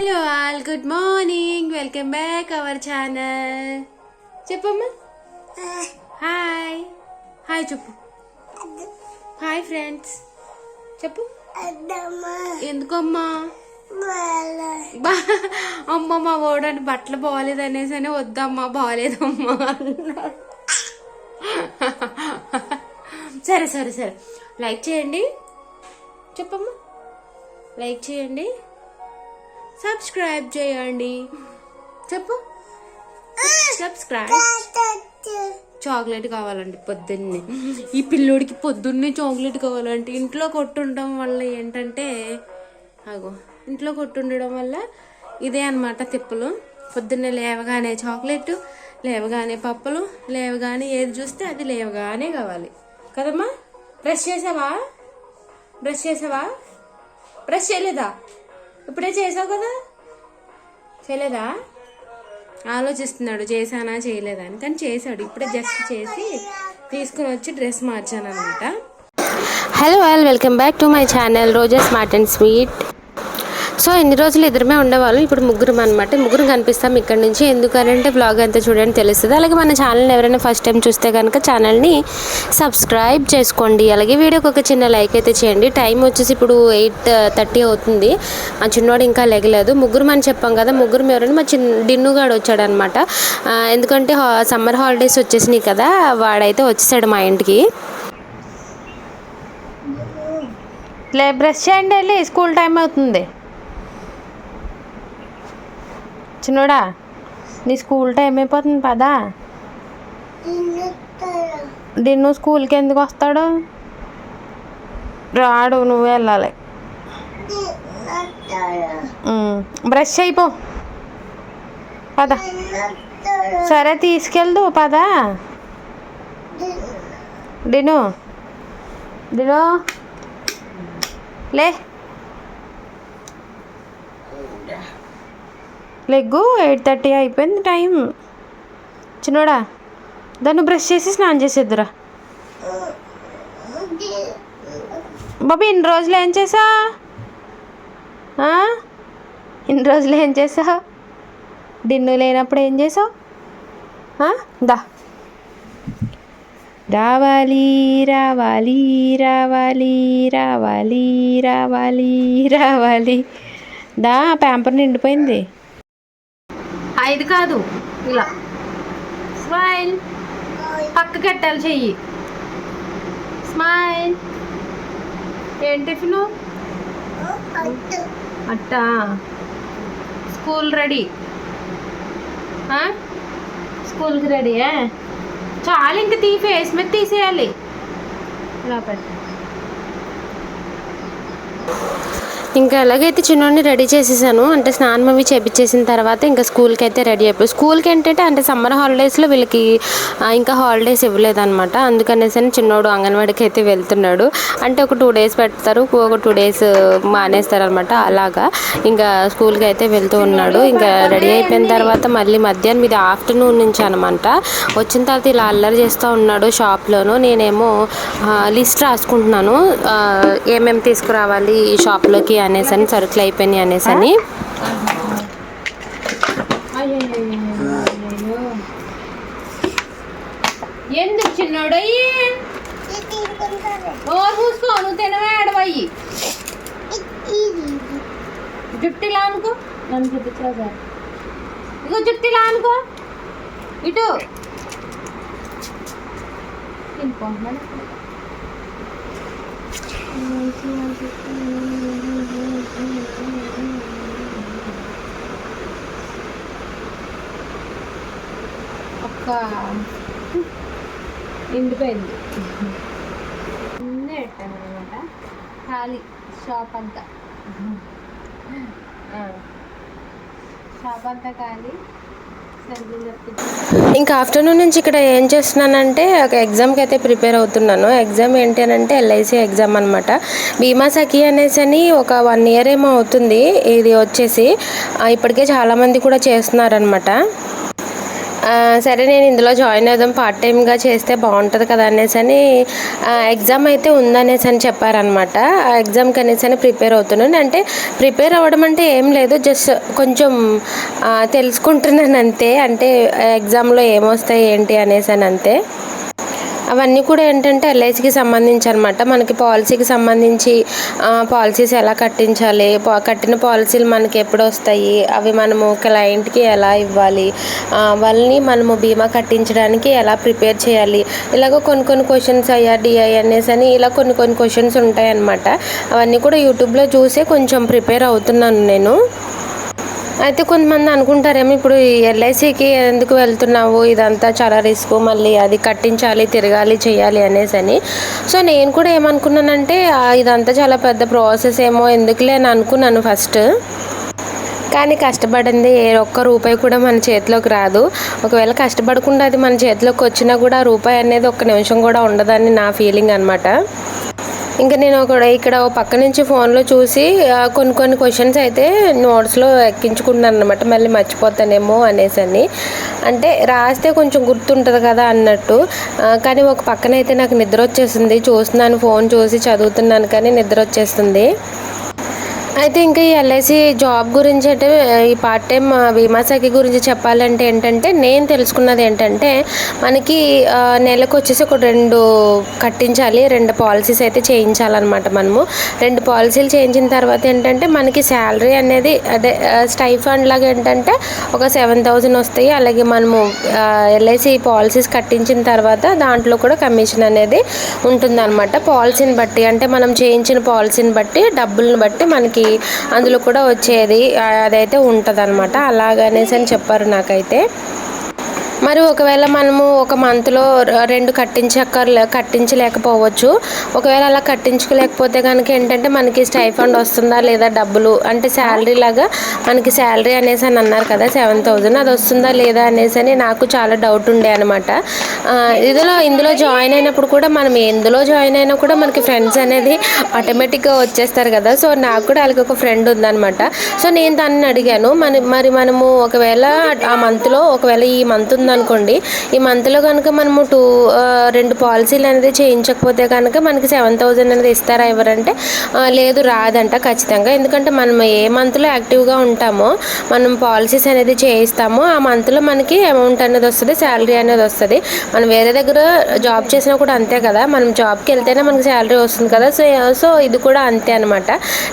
Hello all good morning. Welcome back our channel. చెప్పమ్మా. Hi. Hi చెప్పు. Hi friends. చెప్పు. ఎందుకమ్మా? అమ్మ మా ఓడని బట్టలు బాగాలేదు అనేసి అని వద్దమ్మా బాగాలేదమ్మా సరే సరే సరే. లైక్ చేయండి. చెప్పమ్మా. లైక్ చేయండి. సబ్స్క్రైబ్ చేయండి. చెప్పు. సబ్స్క్రైబ్ చాక్లెట్ కావాలండి పొద్దున్నే. ఈ పిల్లోడికి పొద్దున్నే చాక్లెట్ కావాలంటే ఇంట్లో కొట్టుండడం వల్ల ఏంటంటే అగో ఇంట్లో కొట్టుండడం వల్ల ఇదే అన్నమాట తిప్పలు. పొద్దున్నే లేవగానే చాక్లెట్ లేవగానే పప్పులు లేవగానే ఏది చూస్తే అది లేవగానే కావాలి. కదమ్మా? బ్రష్ చేసావా? బ్రష్ చేసావా? బ్రష్ చేయలేదా? ఇప్పుడే చేసావు కదా? చేయలేదా? ఆలోచిస్తున్నాడు చేశానా చేయలేదా అని. కానీ చేశాడు. ఇప్పుడే జస్ట్ చేసి తీసుకుని వచ్చి డ్రెస్ మార్చాను అనమాట hello all welcome back to my channel Roja smart and sweet so ఎన్ని రోజులు ఇద్దరమే ఉండేవాళ్ళం. ఇప్పుడు ముగ్గురం అనమాట ముగ్గురు కనిపిస్తాం ఇక్కడ నుంచి. ఎందుకంటే బ్లాగ్ అంతా చూడండి తెలుస్తుంది. అలాగే మన ఛానల్ని ఎవరైనా ఫస్ట్ టైం చూస్తే కనుక ఛానల్ని సబ్స్క్రైబ్ చేసుకోండి. అలాగే వీడియోకి ఒక చిన్న లైక్ అయితే చేయండి. టైం వచ్చేసి ఇప్పుడు ఎయిట్ థర్టీ అవుతుంది. ఆ చిన్నవాడు ఇంకా లెగలేదు. ముగ్గురు అని చెప్పాం కదా. ముగ్గురు ఎవరైనా మా చిన్న డిన్నుగాడు వచ్చాడనమాట ఆ, ఎందుకంటే సమ్మర్ హాలిడేస్ వచ్చేసినాయి కదా. వాడైతే వచ్చేసాడు మా ఇంటికి. లే బ్రష్ చేయండి వెళ్ళి. స్కూల్ టైం అవుతుంది. చిన్నోడా నీ స్కూల్ టైం అయిపోతుంది పదా? డిన్ను స్కూల్కి ఎందుకు వస్తాడు? రాడు నువ్వు వెళ్ళాలి. బ్రష్ అయిపో. పద. సరే తీసుకెళ్దు పదా. డిను డిను లే. లెగ్గు ఎయిట్ థర్టీ అయిపోయింది టైం చిన్నోడా దాన్ని బ్రష్ చేసి స్నానం చేసేద్దురా. బాబు ఇన్ని రోజులు ఏం చేసా? ఇన్ని రోజులు ఏం చేసా? డిన్ను లేనప్పుడు ఏం చేసావు? దా. రావాలి రావాలి రావాలి రావాలి రావాలి రావాలి. దా ప్యాంపర్ నిండిపోయింది. ఐదు కాదు. ఇలా. స్మైల్ పక్క కట్టాలి చెయ్యి. స్మైల్ ఏం టిఫిన్? అట్టా. స్కూల్ రెడీ స్కూల్కి రెడీ చాలు ఇంక తీ ఫేస్ మీద తీసేయాలి. ఇలా పెట్టు. ఇంకా ఎలాగైతే చిన్నోడిని రెడీ చేసేసాను అంటే స్నానం అవి చేపించేసిన తర్వాత ఇంకా స్కూల్కి అయితే రెడీ అయిపోయి స్కూల్కి ఏంటంటే అంటే సమ్మర్ హాలిడేస్లో వీళ్ళకి ఇంకా హాలిడేస్ ఇవ్వలేదన్నమాట. అందుకనేసి అని చిన్నోడు అంగన్వాడికి అయితే వెళ్తున్నాడు. అంటే ఒక టూ డేస్ పెడతారు ఒక టూ డేస్ మానేస్తారు అనమాట అలాగా. ఇంకా స్కూల్కి అయితే వెళ్తూ ఉన్నాడు. ఇంకా రెడీ అయిపోయిన తర్వాత మళ్ళీ మధ్యాహ్నం ఇది ఆఫ్టర్నూన్ నుంచి అనమాట వచ్చిన తర్వాత ఇలా అల్లరి చేస్తూ ఉన్నాడు షాప్లోను. నేనేమో లిస్ట్ రాసుకుంటున్నాను. ఏమేమి తీసుకురావాలి ఈ షాప్లోకి అనేసి అని సరుకులు అయిపోయినాయి అనేసి అని. ఎందుకు చిన్నోడు ఓర్ పూసుకో నువ్వు తినవే ఆడవయ్యి. జుట్టు ఇలా అనుకో. నన్ను చూపించరా సార్ ఇగో జుట్టు ఇలా అనుకో. ఇటు. తినుకుంటున్నాను ఒక్క ఎండిపోయింది. ముందే పెట్టాను అనమాట ఖాళీ షాప్ అంతా. షాప్ అంతా ఖాళీ. ఇంకా ఆఫ్టర్నూన్ నుంచి ఇక్కడ ఏం చేస్తున్నానంటే ఒక ఎగ్జామ్కి అయితే ప్రిపేర్ అవుతున్నాను. ఎగ్జామ్ ఏంటి అని అంటే ఎల్ఐసి ఎగ్జామ్ అనమాట బీమా సఖి అనేసి అని ఒక వన్ ఇయర్ ఏమో అవుతుంది. ఇది వచ్చేసి ఇప్పటికే చాలామంది కూడా చేస్తున్నారనమాట సరే నేను ఇందులో జాయిన్ అవుదాం పార్ట్ టైమ్గా చేస్తే బాగుంటుంది కదా అనేసి అని ఎగ్జామ్ అయితే ఉందనేసి అని చెప్పారనమాట ఆ ఎగ్జామ్కి అనేసి అని ప్రిపేర్ అవుతున్నాను. అంటే ప్రిపేర్ అవ్వడం అంటే ఏం లేదు జస్ట్ కొంచెం తెలుసుకుంటున్నాను అంతే. అంటే ఎగ్జామ్లో ఏమొస్తాయి ఏంటి అనేసి అని అంతే. అవన్నీ కూడా ఏంటంటే ఎల్ఐసికి సంబంధించి అనమాట మనకి పాలసీకి సంబంధించి పాలసీస్ ఎలా కట్టించాలి కట్టిన పాలసీలు మనకి ఎప్పుడు వస్తాయి అవి మనము క్లయింట్కి ఎలా ఇవ్వాలి వాళ్ళని మనము బీమా కట్టించడానికి ఎలా ప్రిపేర్ చేయాలి ఇలాగ కొన్ని కొన్ని క్వశ్చన్స్ అయ్యా డిఐఎన్ఎస్ అని ఇలా కొన్ని కొన్ని క్వశ్చన్స్ ఉంటాయి అనమాట అవన్నీ కూడా యూట్యూబ్లో చూసే కొంచెం ప్రిపేర్ అవుతున్నాను నేను. అయితే కొంతమంది అనుకుంటారేమో ఇప్పుడు ఈ ఎల్ఐసికి ఎందుకు వెళ్తున్నావు? ఇదంతా చాలా రిస్క్ మళ్ళీ అది కట్టించాలి తిరగాలి చేయాలి అనేసి అని. సో నేను కూడా ఏమనుకున్నానంటే ఇదంతా చాలా పెద్ద ప్రాసెస్ ఏమో ఎందుకులే అని అనుకున్నాను ఫస్ట్. కానీ కష్టపడింది ఏ ఒక్క రూపాయి కూడా మన చేతిలోకి రాదు. ఒకవేళ కష్టపడకుండా అది మన చేతిలోకి వచ్చినా కూడా రూపాయి అనేది ఒక్క నిమిషం కూడా ఉండదని నా ఫీలింగ్ అనమాట ఇంకా నేను ఒక ఇక్కడ పక్క నుంచి ఫోన్లో చూసి కొన్ని కొన్ని క్వశ్చన్స్ అయితే నోట్స్లో ఎక్కించుకున్నాను అనమాట మళ్ళీ మర్చిపోతానేమో అనేసి అని. అంటే రాస్తే కొంచెం గుర్తుంటుంది కదా అన్నట్టు. కానీ ఒక పక్కన అయితే నాకు నిద్ర వచ్చేసింది. చూస్తున్నాను ఫోన్ చూసి చదువుతున్నాను కానీ నిద్ర వచ్చేస్తుంది అయితే ఇంకా ఈ ఎల్ఐసి జాబ్ గురించి అంటే ఈ పార్ట్ టైం బీమా శాఖ గురించి చెప్పాలంటే ఏంటంటే నేను తెలుసుకున్నది ఏంటంటే మనకి నెలకు వచ్చేసి ఒక రెండు కట్టించాలి రెండు పాలసీస్ అయితే చేయించాలన్నమాట మనము. రెండు పాలసీలు చేయించిన తర్వాత ఏంటంటే మనకి శాలరీ అనేది అదే స్టైఫండ్ లాగా ఏంటంటే ఒక సెవెన్ థౌజండ్ వస్తాయి. అలాగే మనము ఎల్ఐసి పాలసీస్ కట్టించిన తర్వాత దాంట్లో కూడా కమిషన్ అనేది ఉంటుందన్నమాట. పాలసీని బట్టి అంటే మనం చేయించిన పాలసీని బట్టి డబ్బులను బట్టి మనకి అందులో కూడా వచ్చేది అదైతే ఉంటుంది అనమాట అలాగనేసి అని చెప్పారు నాకైతే. మరి ఒకవేళ మనము ఒక మంత్లో రెండు కట్టించక్కర్లే కట్టించలేకపోవచ్చు. ఒకవేళ అలా కట్టించుకోలేకపోతే కనుక ఏంటంటే మనకి స్టైఫండ్ వస్తుందా లేదా డబ్బులు? అంటే శాలరీ లాగా మనకి శాలరీ అనేసి అని అన్నారు కదా సెవెన్ థౌజండ్ అది వస్తుందా లేదా అనేసి అని నాకు చాలా డౌట్ ఉండే అనమాట ఇదిలో ఇందులో జాయిన్ అయినప్పుడు కూడా మనం ఎందులో జాయిన్ అయినా కూడా మనకి ఫ్రెండ్స్ అనేది ఆటోమేటిక్గా వచ్చేస్తారు కదా. సో నాకు కూడా వాళ్ళకి ఒక ఫ్రెండ్ ఉందనమాట సో నేను దాన్ని అడిగాను. మన మరి మనము ఒకవేళ ఆ మంత్లో ఒకవేళ ఈ మంత్ ఉందనుకోండి ఈ మంత్లో కనుక మనము టూ రెండు పాలసీలు అనేది చేయించకపోతే కనుక మనకి సెవెన్ థౌజండ్ అనేది ఇస్తారా ఎవరంటే లేదు రాదంట ఖచ్చితంగా. ఎందుకంటే మనం ఏ మంత్లో యాక్టివ్గా ఉంటామో మనం పాలసీస్ అనేది చేయిస్తామో ఆ మంత్లో మనకి అమౌంట్ అనేది వస్తుంది శాలరీ అనేది వస్తుంది. మనం వేరే దగ్గర జాబ్ చేసినా కూడా అంతే కదా. మనం జాబ్కి వెళ్తేనే మనకి శాలరీ వస్తుంది కదా. సో సో ఇది కూడా అంతే అనమాట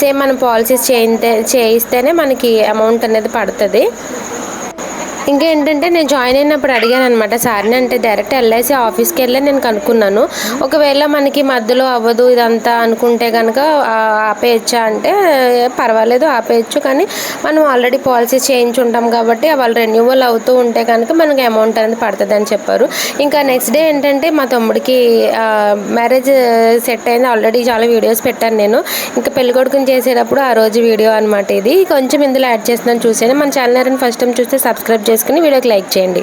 సేమ్ మనం పాలసీస్ చేయితే చేయిస్తేనే మనకి అమౌంట్ అనేది పడుతుంది. ఇంకా ఏంటంటే నేను జాయిన్ అయినప్పుడు అడిగాను అనమాట సార్ని అంటే డైరెక్ట్ ఎల్ఐసి ఆఫీస్కి వెళ్ళి నేను కనుక్కున్నాను. ఒకవేళ మనకి మధ్యలో అవ్వదు ఇదంతా అనుకుంటే కనుక ఆపేయచ్చా అంటే పర్వాలేదు ఆపేయచ్చు. కానీ మనం ఆల్రెడీ పాలసీ చేయించి ఉంటాం కాబట్టి వాళ్ళు రెన్యువల్ అవుతూ ఉంటే కనుక మనకి అమౌంట్ అనేది పడుతుంది అని చెప్పారు. ఇంకా నెక్స్ట్ డే ఏంటంటే మా తమ్ముడికి మ్యారేజ్ సెట్ అయింది. ఆల్రెడీ చాలా వీడియోస్ పెట్టాను నేను. ఇంకా పెళ్ళికొడుకుని చేసేటప్పుడు ఆ రోజు వీడియో అనమాట ఇది. కొంచెం ఇందులో యాడ్ చేస్తున్నాను చూసాను మన ఛానల్ ఫస్ట్ టైం చూస్తే సబ్స్క్రైబ్ చేసుకుని వీడియోకి లైక్ చేయండి.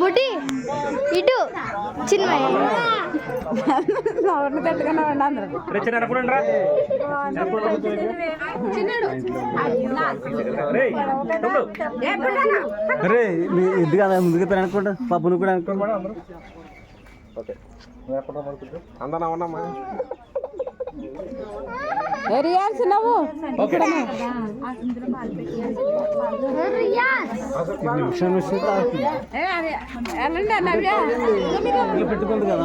బుడ్డి ఇటు చిన్న అరే ఇది కదా ముందుకు అనుకుంటా? పప్పును కూడా అనుకోండి అందనా ఉన్నామా? నిమిషం ఇస్తే తాగుతుంది. ఇల్లు పెట్టుకుంది కదా.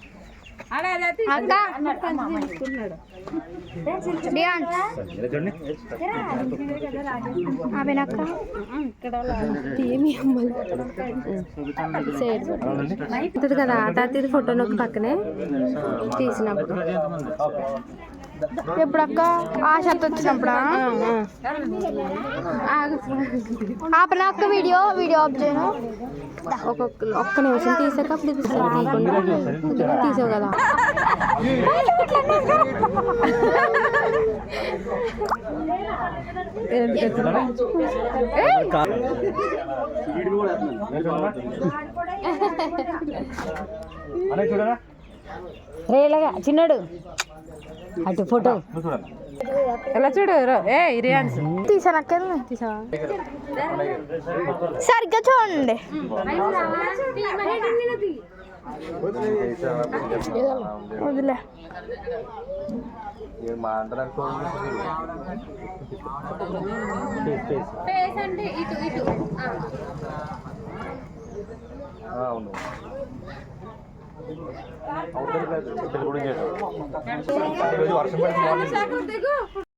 కదా తాతది ఫోటో. నొక్కి పక్కనే తీసినప్పుడు. ఎప్పుడక్క? ఆ వచ్చినప్పుడా? ఆగు. అక్క వీడియో వీడియో ఆఫ్ చేయను. ఒక్కొక్క ఒక్క నిమిషం తీసాక అప్పుడు ఇది తీసావు కదా? రేలగా చిన్నాడు. అటు ఫోటో. ఎలా చూడు? ఏ రియాన్స్ తీసాను అక్క తీసావా? సరిగ్గా చూడండి. వదిలే. అందరం ఫేస్ అంటే ఇటు ఇటు అవును అవుతుంది వర్షం పడుతుంది